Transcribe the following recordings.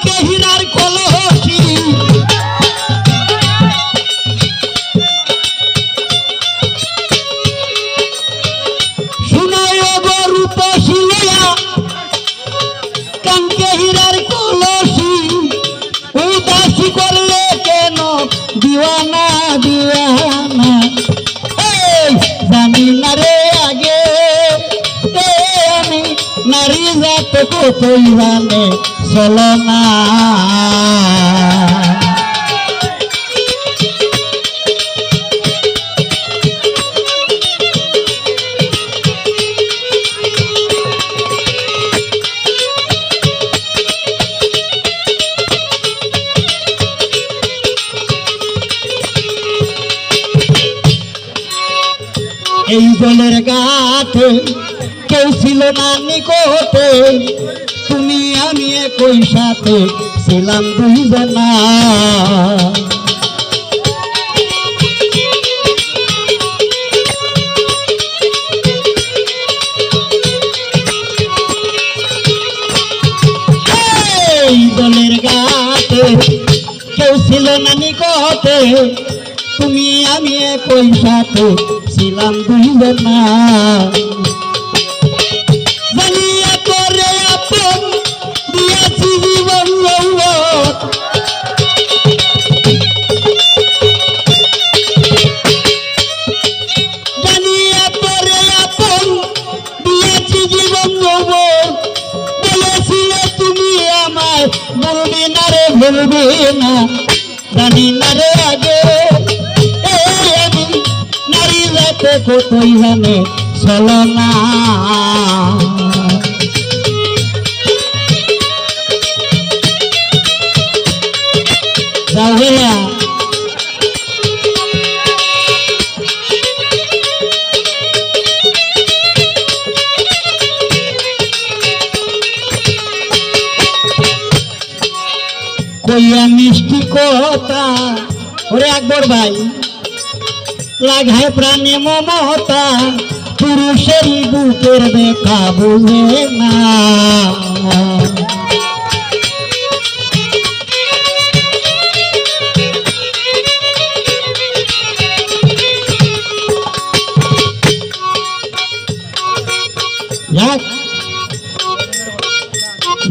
কাঙ্কে হীরার শুনায় গো রূপশিলিয়া কাঙ্কে হীরার কলসি। উদাসী করলে কেন দিওয়ানা? নারী জাত কতই জানে চলো না এই জলের গাতে কেউ ছিল না নিকটে তুমি আমি একই সাথে ছিলাম দুইজনা। তুমি আমি একই সাথে ছিলাম দুইজনা। ভুলবি না জানি না রে আগে আমি নারী রাতে কতই জানে চলো না। কইয়া মিষ্টি কথা। ওরে আকবর ভাই লাগায় প্রাণে মমতা পুরুষেরই বুকের দেখা বুঝে না।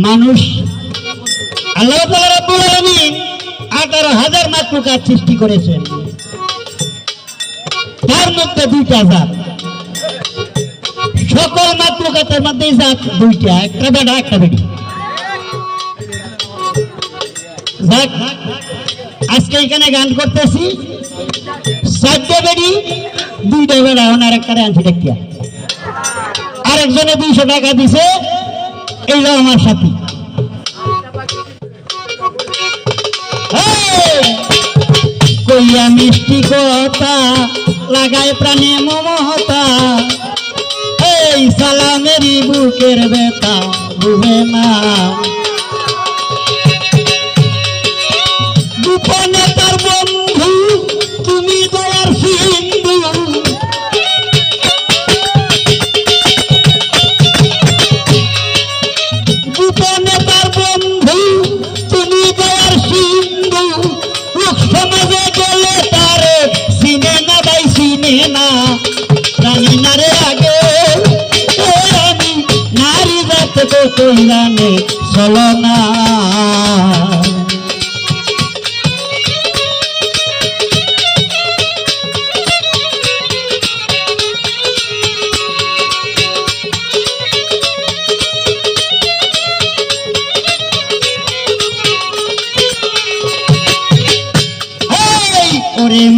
মানুষ, আল্লাহ আঠারো হাজার মাতৃকার সৃষ্টি করেছেন তার মধ্যে দুইটা জাত। সকল মাতৃকাতের মধ্যে জাত দুইটা, একটা বেটা, একটা বেটি। আজকে এখানে গান করতেছি। চারটে বেড়ি দুইটা বেড়া ওনার একটা আনছি দেখিয়া আরেকজনে দুইশো টাকা দিছে এইটা আমার সাথী। এই! কইয়া মিষ্টি কথা, লাগায় প্রাণে মমতা। এই সালামেরই বুকের বেতা বুঝে না। গোপনে তুমি দয়ার সিন্ধু। না জানি না রে আগে আমি নারী জাত কই জানে চলো না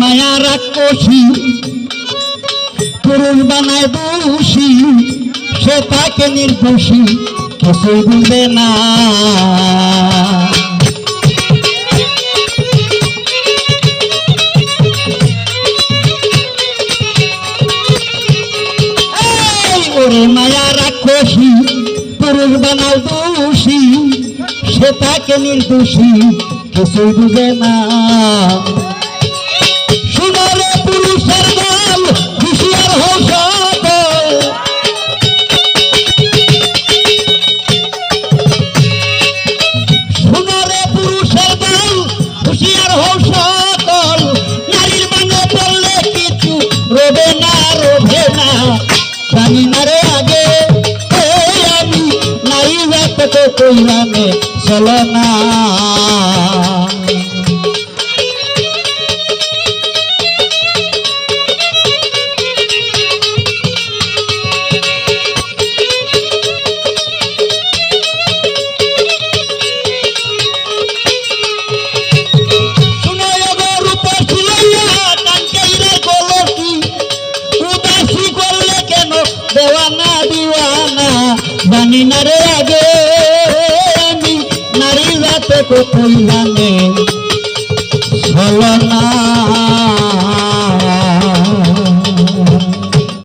মায়া রাক্ষসী পুরুষ বানায় দোষী সে তাকে নির্দোষী কিছুই বুঝবে না। সে তাকে নির্দোষী কিছুই বুঝে না। জানি না রে আগে আমি নাই জাত তো কইরামে চলো না। আমি